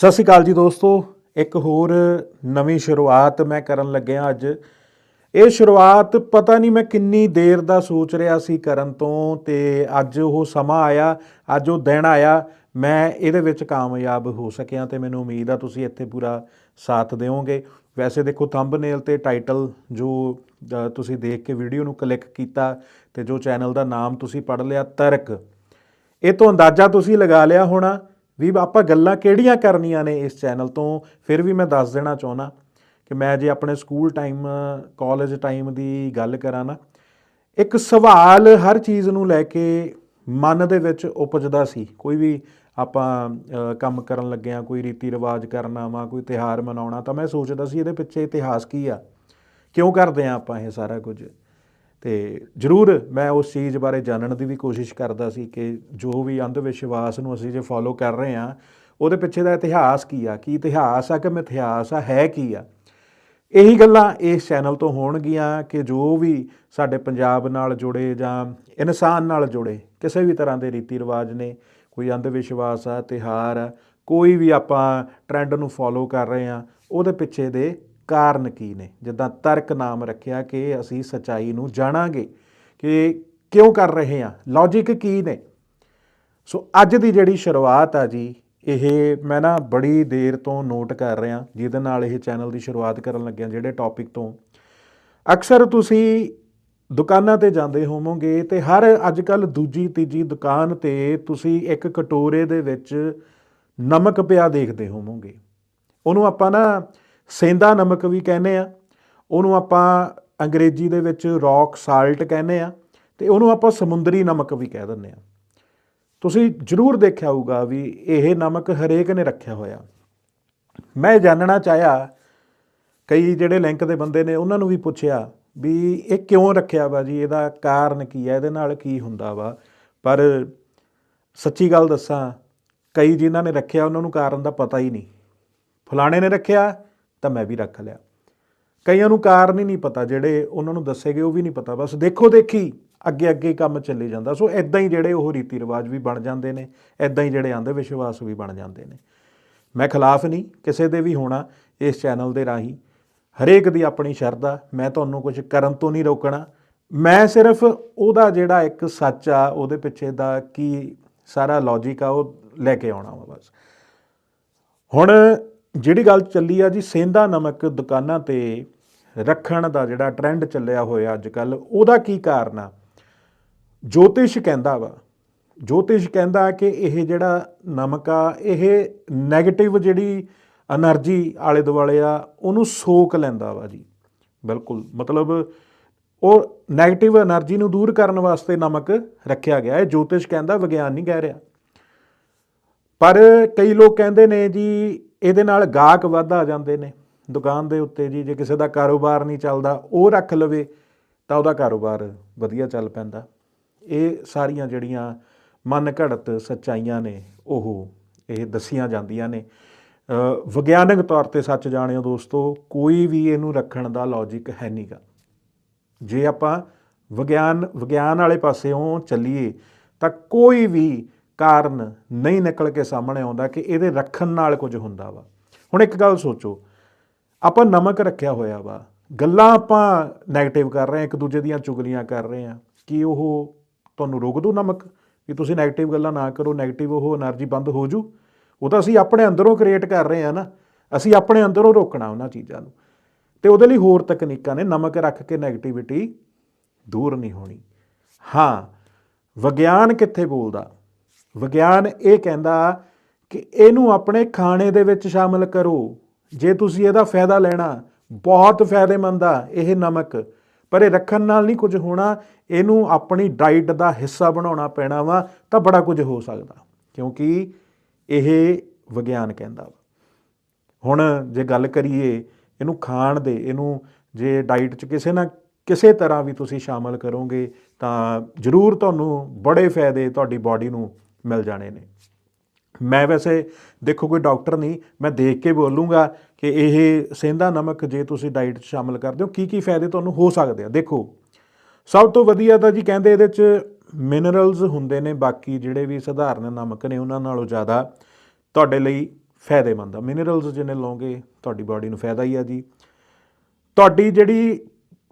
ਸਤਿ ਸ਼੍ਰੀ ਅਕਾਲ ਜੀ ਦੋਸਤੋ, ਇੱਕ ਹੋਰ ਨਵੀਂ ਸ਼ੁਰੂਆਤ ਮੈਂ ਕਰਨ ਲੱਗਿਆ ਅੱਜ। ਇਹ ਸ਼ੁਰੂਆਤ ਪਤਾ ਨਹੀਂ ਮੈਂ ਕਿੰਨੀ ਦੇਰ ਦਾ ਸੋਚ ਰਿਹਾ ਸੀ ਕਰਨ ਤੋਂ ਤੇ ਅੱਜ ਉਹ ਸਮਾਂ ਆਇਆ, ਅੱਜ ਉਹ ਦਿਨ ਆਇਆ, ਮੈਂ ਇਹਦੇ ਵਿੱਚ ਕਾਮਯਾਬ ਹੋ ਸਕਿਆ ਤੇ ਮੈਨੂੰ ਉਮੀਦ ਆ ਤੁਸੀਂ ਇੱਥੇ ਪੂਰਾ ਸਾਥ ਦਿਓਗੇ। ਵੈਸੇ ਦੇਖੋ ਥੰਬਨੇਲ ਤੇ ਟਾਈਟਲ ਜੋ ਤੁਸੀਂ ਦੇਖ ਕੇ ਵੀਡੀਓ ਨੂੰ ਕਲਿੱਕ ਕੀਤਾ ਤੇ ਜੋ ਚੈਨਲ ਦਾ ਨਾਮ ਤੁਸੀਂ ਪੜ੍ਹ ਲਿਆ, ਤਰਕ। ਇਹ ਤੋਂ ਅੰਦਾਜ਼ਾ ਤੁਸੀਂ ਲਗਾ ਲਿਆ ਹੋਣਾ ਵੀ ਆਪਾਂ ਗੱਲਾਂ ਕਿਹੜੀਆਂ ਕਰਨੀਆਂ ਨੇ ਇਸ ਚੈਨਲ ਤੋਂ, ਫਿਰ ਵੀ ਮੈਂ ਦੱਸ ਦੇਣਾ ਚਾਹੁੰਦਾ ਕਿ ਮੈਂ ਜੇ ਆਪਣੇ ਸਕੂਲ ਟਾਈਮ ਕਾਲਜ ਟਾਈਮ ਦੀ ਗੱਲ ਕਰਾਂ ਨਾ, ਇੱਕ ਸਵਾਲ ਹਰ ਚੀਜ਼ ਨੂੰ ਲੈ ਕੇ ਮਨ ਦੇ ਵਿੱਚ ਉਪਜਦਾ ਸੀ। ਕੋਈ ਵੀ ਆਪਾਂ ਕੰਮ ਕਰਨ ਲੱਗੇ ਆ ਕੋਈ ਰੀਤੀ ਰਿਵਾਜ ਕਰਨਾ ਵਾ ਕੋਈ ਤਿਹਾਰ ਮਨਾਉਣਾ, ਤਾਂ ਮੈਂ ਸੋਚਦਾ ਸੀ ਇਹਦੇ ਪਿੱਛੇ ਇਤਿਹਾਸ ਕੀ ਆ? ਕਿਉਂ ਕਰਦੇ ਆ ਆਪਾਂ ਇਹ ਸਾਰਾ ਕੁਝ? ਤੇ ਜ਼ਰੂਰ ਮੈਂ ਉਸ ਚੀਜ਼ ਬਾਰੇ ਜਾਣਨ ਦੀ ਵੀ ਕੋਸ਼ਿਸ਼ ਕਰਦਾ ਸੀ ਕਿ ਜੋ ਵੀ ਅੰਧ ਵਿਸ਼ਵਾਸ ਨੂੰ ਅਸੀਂ ਜੇ ਫੋਲੋ ਕਰ ਰਹੇ ਹਾਂ, ਉਹਦੇ ਪਿੱਛੇ ਦਾ ਇਤਿਹਾਸ ਕੀ ਆ? ਕੀ ਇਤਿਹਾਸ ਆ ਕਿ ਮਿਥਿਹਾਸ ਆ? ਹੈ ਕੀ ਆ? ਇਹੀ ਗੱਲਾਂ ਇਸ ਚੈਨਲ ਤੋਂ ਹੋਣਗੀਆਂ ਕਿ ਜੋ ਵੀ ਸਾਡੇ ਪੰਜਾਬ ਨਾਲ ਜੁੜੇ ਜਾਂ ਇਨਸਾਨ ਨਾਲ ਜੁੜੇ, ਕਿਸੇ ਵੀ ਤਰ੍ਹਾਂ ਦੇ ਰੀਤੀ ਰਿਵਾਜ ਨੇ, ਕੋਈ ਅੰਧ ਵਿਸ਼ਵਾਸ ਆ ਤਿਹਾਰ ਆ, ਕੋਈ ਵੀ ਆਪਾਂ ਟ੍ਰੈਂਡ ਨੂੰ ਫੋਲੋ ਕਰ ਰਹੇ ਆ ਉਹਦੇ ਪਿੱਛੇ ਦੇ ਕਾਰਨ ਕੀ ਨੇ? ਜਿੱਦਾਂ ਤਰਕ ਨਾਮ ਰੱਖਿਆ ਕਿ ਅਸੀਂ ਸਚਾਈ ਨੂੰ ਜਾਣਾਂਗੇ ਕਿ ਕਿਉਂ ਕਰ ਰਹੇ ਹਾਂ। ਲੌਜੀਕ ਕੀ ਨੇ? ਸੋ ਅੱਜ ਦੀ ਜਿਹੜੀ ਸ਼ੁਰੂਆਤ ਆ ਜੀ, ਇਹ ਮੈਂ ਨਾ ਬੜੀ ਦੇਰ ਤੋਂ ਨੋਟ ਕਰ ਰਿਹਾ, ਜਿਹਦੇ ਨਾਲ ਇਹ ਚੈਨਲ ਦੀ ਸ਼ੁਰੂਆਤ ਕਰਨ ਲੱਗਿਆ, ਜਿਹੜੇ ਟੌਪਿਕ ਤੋਂ। ਅਕਸਰ ਤੁਸੀਂ ਦੁਕਾਨਾਂ ਤੇ ਜਾਂਦੇ ਹੋਵੋਗੇ ਤੇ ਹਰ ਅੱਜ ਕੱਲ ਦੂਜੀ, ਤੀਜੀ ਦੁਕਾਨ ਤੇ ਤੁਸੀਂ ਇੱਕ ਕਟੋਰੇ ਦੇ ਵਿੱਚ ਨਮਕ ਪਿਆ ਦੇਖਦੇ ਹੋਵੋਗੇ। ਉਹਨੂੰ ਆਪਾਂ ਨਾ ਸੇਂਦਾ ਨਮਕ ਵੀ ਕਹਿੰਦੇ ਆ, ਉਹਨੂੰ ਆਪਾਂ ਅੰਗਰੇਜ਼ੀ ਦੇ ਵਿੱਚ ਰੌਕ ਸਾਲਟ ਕਹਿੰਦੇ ਆ, ਤੇ ਉਹਨੂੰ ਆਪਾਂ ਸਮੁੰਦਰੀ ਨਮਕ ਵੀ ਕਹਿ ਦਿੰਦੇ ਆ। ਤੁਸੀਂ ਜ਼ਰੂਰ ਦੇਖਿਆ ਹੋਊਗਾ ਵੀ ਇਹ ਨਮਕ ਹਰੇਕ ਨੇ ਰੱਖਿਆ ਹੋਇਆ। ਮੈਂ ਜਾਣਨਾ ਚਾਹਿਆ, ਕਈ ਜਿਹੜੇ ਲਿੰਕ ਦੇ ਬੰਦੇ ਨੇ ਉਹਨਾਂ ਨੂੰ ਵੀ ਪੁੱਛਿਆ ਵੀ ਇਹ ਕਿਉਂ ਰੱਖਿਆ ਵਾ ਜੀ, ਇਹਦਾ ਕਾਰਨ ਕੀ ਹੈ ਇਹਦੇ ਨਾਲ ਕੀ ਹੁੰਦਾ ਵਾ। ਪਰ ਸੱਚੀ ਗੱਲ ਦੱਸਾਂ, ਕਈ ਜਿਨ੍ਹਾਂ ਨੇ ਰੱਖਿਆ, ਉਹਨਾਂ ਨੂੰ ਕਾਰਨ ਦਾ ਪਤਾ ਹੀ ਨਹੀਂ। ਫਲਾਣੇ ਨੇ ਰੱਖਿਆ ਤਾਂ ਮੈਂ ਵੀ ਰੱਖ ਲਿਆ। ਕਈਆਂ ਨੂੰ ਕਾਰਨ ਹੀ ਨਹੀਂ ਪਤਾ, ਜਿਹੜੇ ਉਹਨਾਂ ਨੂੰ ਦੱਸੇ ਗਏ ਉਹ ਵੀ ਨਹੀਂ ਪਤਾ। ਬਸ ਦੇਖੋ ਦੇਖੀ, ਅੱਗੇ ਅੱਗੇ ਕੰਮ ਚੱਲੇ ਜਾਂਦਾ। ਸੋ ਐਦਾਂ ਹੀ ਜਿਹੜੇ ਉਹ ਰੀਤੀ ਰਿਵਾਜ ਵੀ ਬਣ ਜਾਂਦੇ ਨੇ ਐਦਾਂ ਹੀ ਜਿਹੜੇ ਅੰਧ ਵਿਸ਼ਵਾਸ ਵੀ ਬਣ ਜਾਂਦੇ ਨੇ। ਮੈਂ ਖਿਲਾਫ ਨਹੀਂ, ਕਿਸੇ ਦੇ ਵੀ ਹੋਣਾ ਇਸ ਚੈਨਲ ਦੇ ਰਾਹੀਂ। ਹਰੇਕ ਦੀ ਆਪਣੀ ਸ਼ਰਧਾ, ਮੈਂ ਤੁਹਾਨੂੰ ਕੁਝ ਕਰਨ ਤੋਂ ਨਹੀਂ ਰੋਕਣਾ। ਮੈਂ ਸਿਰਫ ਉਹਦਾ ਜਿਹੜਾ ਇੱਕ ਸੱਚ ਆ, ਉਹਦੇ ਪਿੱਛੇ ਦਾ ਕੀ ਸਾਰਾ ਲੌਜੀਕ ਆ, ਉਹ ਲੈ ਕੇ ਆਉਣਾ ਵਾ ਬਸ। ਹੁਣ ਜਿਹੜੀ ਗੱਲ ਚੱਲੀ ਆ ਜੀ ਸੇਂਦਾ ਨਮਕ ਦੁਕਾਨਾਂ ਤੇ ਰੱਖਣ ਦਾ ਜਿਹੜਾ ਟ੍ਰੈਂਡ ਚੱਲਿਆ ਹੋਇਆ ਅੱਜ ਕੱਲ ਉਹਦਾ ਕੀ ਕਾਰਨ ਆ? ਜੋਤਿਸ਼ ਕਹਿੰਦਾ ਵਾ। ਜੋਤਿਸ਼ ਕਹਿੰਦਾ ਕਿ ਇਹ ਜਿਹੜਾ ਨਮਕ ਆ, ਇਹ ਨੈਗੇਟਿਵ ਜਿਹੜੀ એનર્ਜੀ ਆਲੇ ਦੁਆਲੇ ਆ, ਉਹਨੂੰ ਸੋਕ ਲੈਂਦਾ ਵਾ ਜੀ। ਬਿਲਕੁਲ, ਮਤਲਬ ਉਹ ਨੈਗੇਟਿਵ એનર્ਜੀ ਨੂੰ ਦੂਰ ਕਰਨ ਵਾਸਤੇ ਨਮਕ ਰੱਖਿਆ ਗਿਆ। ਹੈ ਜੋਤਿਸ਼ ਕਹਿੰਦਾ, ਵਿਗਿਆਨ ਨਹੀਂ ਕਹਿ ਰਿਹਾ। ਪਰ ਕਈ ਲੋਕ ਕਹਿੰਦੇ ਨੇ ਜੀ ਇਹਦੇ ਨਾਲ ਗਾਹਕ ਵੱਧ ਆ ਜਾਂਦੇ ਨੇ। ਦੁਕਾਨ ਦੇ ਉੱਤੇ ਜੀ ਜੇ ਕਿਸੇ ਦਾ ਕਾਰੋਬਾਰ ਨਹੀਂ ਚੱਲਦਾ, ਉਹ ਰੱਖ ਲਵੇ ਤਾਂ ਉਹਦਾ ਕਾਰੋਬਾਰ ਵਧੀਆ ਚੱਲ ਪੈਂਦਾ। ਇਹ ਸਾਰੀਆਂ ਜਿਹੜੀਆਂ ਮਨ ਘੜਤ ਸੱਚਾਈਆਂ ਨੇ, ਉਹ ਇਹ ਦੱਸੀਆਂ ਜਾਂਦੀਆਂ ਨੇ। ਵਿਗਿਆਨਕ ਤੌਰ ਤੇ ਸੱਚ ਜਾਣਿਓ ਦੋਸਤੋ, ਕੋਈ ਵੀ ਇਹਨੂੰ ਰੱਖਣ ਦਾ ਲੌਜੀਕ ਹੈ ਨਹੀਂਗਾ ਜੇ ਆਪਾਂ ਵਿਗਿਆਨ ਵਿਗਿਆਨ ਵਾਲੇ ਪਾਸਿਓਂ ਚੱਲੀਏ, ਤਾਂ ਕੋਈ ਵੀ ਕਾਰਨ ਨਹੀਂ ਨਿਕਲ ਕੇ ਸਾਹਮਣੇ ਆਉਂਦਾ ਕਿ ਇਹਦੇ ਰੱਖਣ ਨਾਲ ਕੁਝ ਹੁੰਦਾ ਵਾ। ਹੁਣ ਇੱਕ ਗੱਲ ਸੋਚੋ, ਆਪਾਂ ਨਮਕ ਰੱਖਿਆ ਹੋਇਆ ਵਾ। ਗੱਲਾਂ ਆਪਾਂ ਨੈਗੇਟਿਵ ਕਰ ਰਹੇ ਆ ਇੱਕ ਦੂਜੇ ਦੀਆਂ ਚੁਗਲੀਆਂ ਕਰ ਰਹੇ ਆ ਕਿ ਉਹ ਤੁਹਾਨੂੰ ਰੋਕ ਦੂ ਨਮਕ? ਕਿ ਤੁਸੀਂ ਨੈਗੇਟਿਵ ਗੱਲਾਂ ਨਾ ਕਰੋ ਨੈਗੇਟਿਵ ਉਹ એનર્ਜੀ ਬੰਦ ਹੋ ਜੂ। ਉਹ ਤਾਂ ਅਸੀਂ ਆਪਣੇ ਅੰਦਰੋਂ ਕ੍ਰੀਏਟ ਕਰ ਰਹੇ ਆ ਨਾ। ਅਸੀਂ ਆਪਣੇ ਅੰਦਰੋਂ ਰੋਕਣਾ ਉਹਨਾਂ ਚੀਜ਼ਾਂ ਨੂੰ। ਤੇ ਉਹਦੇ ਲਈ ਹੋਰ ਤਕਨੀਕਾਂ ਨੇ, ਨਮਕ ਰੱਖ ਕੇ ਨੈਗੇਟਿਵਿਟੀ ਦੂਰ ਨਹੀਂ ਹੋਣੀ। ਹਾਂ, ਵਿਗਿਆਨ ਕਿੱਥੇ ਬੋਲਦਾ? ਵਿਗਿਆਨ ਇਹ ਕਹਿੰਦਾ ਕਿ ਇਹਨੂੰ ਆਪਣੇ ਖਾਣੇ ਦੇ ਵਿੱਚ ਸ਼ਾਮਲ ਕਰੋ। ਜੇ ਤੁਸੀਂ ਇਹਦਾ ਫਾਇਦਾ ਲੈਣਾ, ਬਹੁਤ ਫਾਇਦੇਮੰਦ ਆ ਇਹ ਨਮਕ। ਪਰ ਇਹ ਰੱਖਣ ਨਾਲ ਨਹੀਂ ਕੁਝ ਹੋਣਾ, ਇਹਨੂੰ ਆਪਣੀ ਡਾਈਟ ਦਾ ਹਿੱਸਾ ਬਣਾਉਣਾ ਪੈਣਾ ਵਾ, ਤਾਂ ਬੜਾ ਕੁਝ ਹੋ ਸਕਦਾ। ਕਿਉਂਕਿ ਇਹ ਵਿਗਿਆਨ ਕਹਿੰਦਾ ਵਾ। ਹੁਣ ਜੇ ਗੱਲ ਕਰੀਏ ਇਹਨੂੰ ਖਾਣ ਦੇ, ਇਹਨੂੰ ਜੇ ਡਾਈਟ 'ਚ ਕਿਸੇ ਨਾ ਕਿਸੇ ਤਰ੍ਹਾਂ ਵੀ ਤੁਸੀਂ ਸ਼ਾਮਲ ਕਰੋਗੇ, ਤਾਂ ਜ਼ਰੂਰ ਤੁਹਾਨੂੰ ਬੜੇ ਫਾਇਦੇ ਤੁਹਾਡੀ ਬਾਡੀ ਨੂੰ ਮਿਲ ਜਾਣੇ ਨੇ। ਮੈਂ ਵੈਸੇ, ਦੇਖੋ ਕੋਈ ਡਾਕਟਰ ਨਹੀਂ, ਮੈਂ ਦੇਖ ਕੇ ਬੋਲੂੰਗਾ ਕਿ ਇਹ ਸੇਂਦਾ ਨਮਕ ਜੇ ਤੁਸੀਂ ਡਾਈਟ 'ਚ ਸ਼ਾਮਲ ਕਰਦੇ ਹੋ ਕੀ ਕੀ ਫਾਇਦੇ ਤੁਹਾਨੂੰ ਹੋ ਸਕਦੇ ਆ? ਦੇਖੋ, ਸਭ ਤੋਂ ਵਧੀਆ ਤਾਂ ਜੀ ਕਹਿੰਦੇ ਇਹਦੇ 'ਚ ਮਿਨਰਲਸ ਹੁੰਦੇ ਨੇ, ਬਾਕੀ ਜਿਹੜੇ ਵੀ ਸਧਾਰਨ ਨਮਕ ਨੇ ਉਹਨਾਂ ਨਾਲੋਂ ਜ਼ਿਆਦਾ ਤੁਹਾਡੇ ਲਈ ਫਾਇਦੇਮੰਦ ਆ। ਮਿਨਰਲਸ ਜਿਹਨੇ ਲਓਗੇ, ਤੁਹਾਡੀ ਬਾਡੀ ਨੂੰ ਫਾਇਦਾ ਹੀ ਆ ਜੀ। ਤੁਹਾਡੀ ਜਿਹੜੀ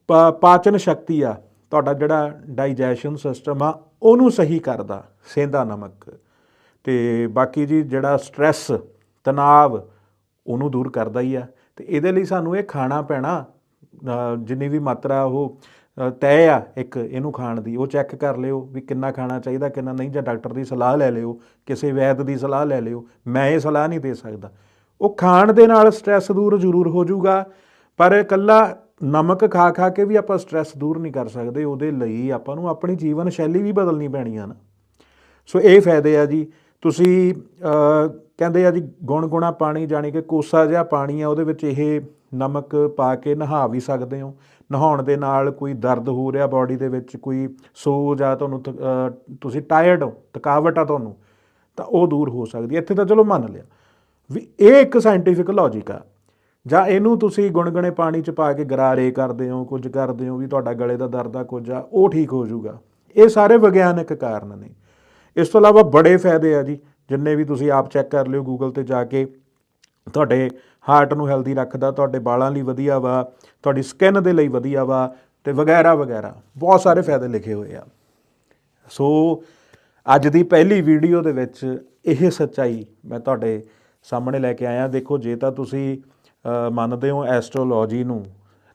ਪਾ- ਪਾਚਨ ਸ਼ਕਤੀ ਆ ਤੁਹਾਡਾ ਜਿਹੜਾ ਡਾਈਜੈਸ਼ਨ ਸਿਸਟਮ ਆ, ਉਹਨੂੰ ਸਹੀ ਕਰਦਾ ਸੇਂਦਾ ਨਮਕ। ਤੇ ਬਾਕੀ ਜੀ ਜਿਹੜਾ ਸਟ੍ਰੈਸ ਤਣਾਅ ਉਹਨੂੰ ਦੂਰ ਕਰਦਾ ਹੀ ਆ। ਤੇ ਇਹਦੇ ਲਈ ਸਾਨੂੰ ਇਹ ਖਾਣਾ ਪੈਣਾ ਜਿੰਨੀ ਵੀ ਮਾਤਰਾ ਉਹ ਤੈਅ ਆ ਇੱਕ, ਇਹਨੂੰ ਖਾਣ ਦੀ, ਉਹ ਚੈੱਕ ਕਰ ਲਿਓ ਵੀ ਕਿੰਨਾ ਖਾਣਾ ਚਾਹੀਦਾ, ਕਿੰਨਾ ਨਹੀਂ, ਜਾਂ ਡਾਕਟਰ ਦੀ ਸਲਾਹ ਲੈ ਲਿਓ, ਕਿਸੇ ਵੈਦ ਦੀ ਸਲਾਹ ਲੈ ਲਿਓ। ਮੈਂ ਇਹ ਸਲਾਹ ਨਹੀਂ ਦੇ ਸਕਦਾ। ਉਹ ਖਾਣ ਦੇ ਨਾਲ ਸਟ੍ਰੈਸ ਦੂਰ ਜ਼ਰੂਰ ਹੋ ਜਾਊਗਾ, ਪਰ ਇਕੱਲਾ ਨਮਕ ਖਾ ਖਾ ਕੇ ਵੀ ਆਪਾਂ ਸਟ੍ਰੈਸ ਦੂਰ ਨਹੀਂ ਕਰ ਸਕਦੇ, ਉਹਦੇ ਲਈ ਆਪਾਂ ਨੂੰ ਆਪਣੀ ਜੀਵਨ ਸ਼ੈਲੀ ਵੀ ਬਦਲਣੀ ਪੈਣੀ ਆ ਨਾ। ਸੋ ਇਹ ਫਾਇਦੇ ਆ ਜੀ। ਤੁਸੀਂ ਕਹਿੰਦੇ ਆ ਜੀ ਗੁਣਗੁਣਾ ਪਾਣੀ ਜਾਣੀ ਕਿ ਕੋਸਾ ਜਿਹਾ ਪਾਣੀ ਆ, ਉਹਦੇ ਵਿੱਚ ਇਹ ਨਮਕ ਪਾ ਕੇ ਨਹਾ ਵੀ ਸਕਦੇ ਹੋ। ਨਹਾਉਣ ਦੇ ਨਾਲ ਕੋਈ ਦਰਦ ਹੋ ਰਿਹਾ ਬਾਡੀ ਦੇ ਵਿੱਚ, ਕੋਈ ਸੋਜ ਆ, ਤੁਹਾਨੂੰ ਥ- ਤੁਸੀਂ ਟਾਇਰਡ ਹੋ, ਥਕਾਵਟ ਆ ਤੁਹਾਨੂੰ, ਤਾਂ ਉਹ ਦੂਰ ਹੋ ਸਕਦੀ ਹੈ। ਇੱਥੇ ਤਾਂ ਚਲੋ ਮੰਨ ਲਿਆ। ਵੀ ਇਹ ਇੱਕ ਸਾਇੰਟੀਫਿਕ ਲੌਜੀਕ ਆ। ਜਾਂ ਇਹਨੂੰ ਤੁਸੀਂ ਗੁਣਗੁਣੇ ਪਾਣੀ ਚ ਪਾ ਕੇ ਗਰਾਰੇ ਕਰਦੇ ਹੋ, ਕੁਝ ਕਰਦੇ ਹੋ, ਵੀ ਤੁਹਾਡਾ ਗਲੇ ਦਾ ਦਰਦ ਆ, ਕੁਝ ਆ, ਉਹ ਠੀਕ ਹੋ ਜਾਊਗਾ। ਇਹ ਸਾਰੇ ਵਿਗਿਆਨਕ ਕਾਰਨ ਨੇ। ਇਸ ਤੋਂ ਇਲਾਵਾ ਬੜੇ ਫਾਇਦੇ ਆ ਜੀ, ਜਿੰਨੇ ਵੀ ਤੁਸੀਂ ਆਪ ਚੈੱਕ ਕਰ ਲਿਓ ਗੂਗਲ ਤੇ ਜਾ ਕੇ, ਤੁਹਾਡੇ ਹਾਰਟ ਨੂੰ ਹੈਲਦੀ ਰੱਖਦਾ, ਤੁਹਾਡੇ ਵਾਲਾਂ ਲਈ ਵਧੀਆ ਵਾ, ਤੁਹਾਡੀ ਸਕਿਨ ਦੇ ਲਈ ਵਧੀਆ ਵਾ, ਤੇ ਵਗੈਰਾ ਵਗੈਰਾ। ਬਹੁਤ ਸਾਰੇ ਫਾਇਦੇ ਲਿਖੇ ਹੋਏ ਆ। ਸੋ, ਅੱਜ ਦੀ ਪਹਿਲੀ ਵੀਡੀਓ ਦੇ ਵਿੱਚ ਇਹ ਸੱਚਾਈ ਮੈਂ ਤੁਹਾਡੇ ਸਾਹਮਣੇ ਲੈ ਕੇ ਆਇਆ। ਦੇਖੋ, ਜੇ ਤਾਂ ਤੁਸੀਂ ਮੰਨਦੇ ਹੋ ਐਸਟ੍ਰੋਲੋਜੀ ਨੂੰ?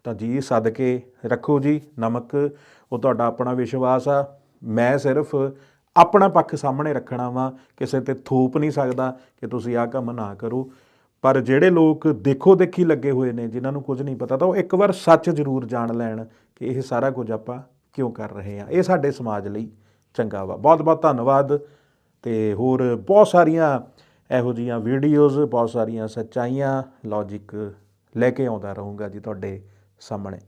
ਤਾਂ ਜੀ, ਸਦਕੇ ਰੱਖੋ ਜੀ, ਨਮਕ। ਉਹ ਤੁਹਾਡਾ ਆਪਣਾ ਵਿਸ਼ਵਾਸ ਆ। ਮੈਂ ਸਿਰਫ ਆਪਣਾ ਪੱਖ ਸਾਹਮਣੇ ਰੱਖਣਾ ਵਾ। ਕਿਸੇ ਤੇ ਥੋਪ ਨਹੀਂ ਸਕਦਾ ਕਿ ਤੁਸੀਂ ਆਹ ਕੰਮ ਨਾ ਕਰੋ। ਪਰ ਜਿਹੜੇ ਲੋਕ ਦੇਖੋ ਦੇਖੀ ਲੱਗੇ ਹੋਏ ਨੇ, ਜਿਨ੍ਹਾਂ ਨੂੰ ਕੁਝ ਨਹੀਂ ਪਤਾ, ਤਾਂ ਉਹ ਇੱਕ ਵਾਰ ਸੱਚ ਜ਼ਰੂਰ ਜਾਣ ਲੈਣ ਕਿ ਇਹ ਸਾਰਾ ਕੁਝ ਆਪਾਂ ਕਿਉਂ ਕਰ ਰਹੇ ਹਾਂ। ਇਹ ਸਾਡੇ ਸਮਾਜ ਲਈ ਚੰਗਾ ਵਾ। ਬਹੁਤ ਬਹੁਤ ਧੰਨਵਾਦ। ਤੇ ਹੋਰ ਬਹੁਤ ਸਾਰੀਆਂ ਇਹੋ ਜੀਆਂ ਵੀਡੀਓਜ਼ ਬਹੁਤ ਸਾਰੀਆਂ ਸੱਚਾਈਆਂ ਲੌਜੀਕ ਲੈ ਕੇ ਆਉਂਦਾ ਰਹੂੰਗਾ ਜੀ ਤੁਹਾਡੇ ਸਾਹਮਣੇ।